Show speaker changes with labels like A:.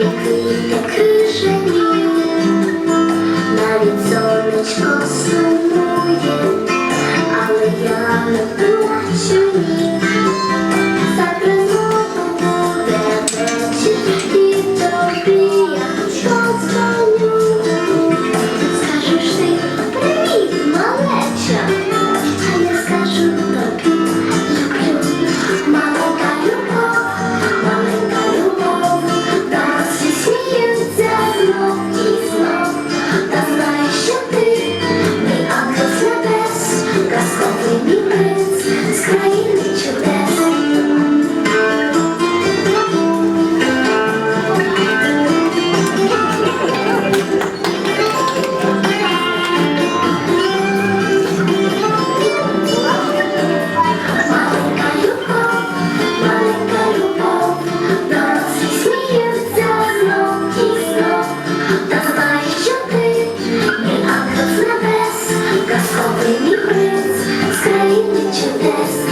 A: який я крижані, навіть сонечко все. чудеса.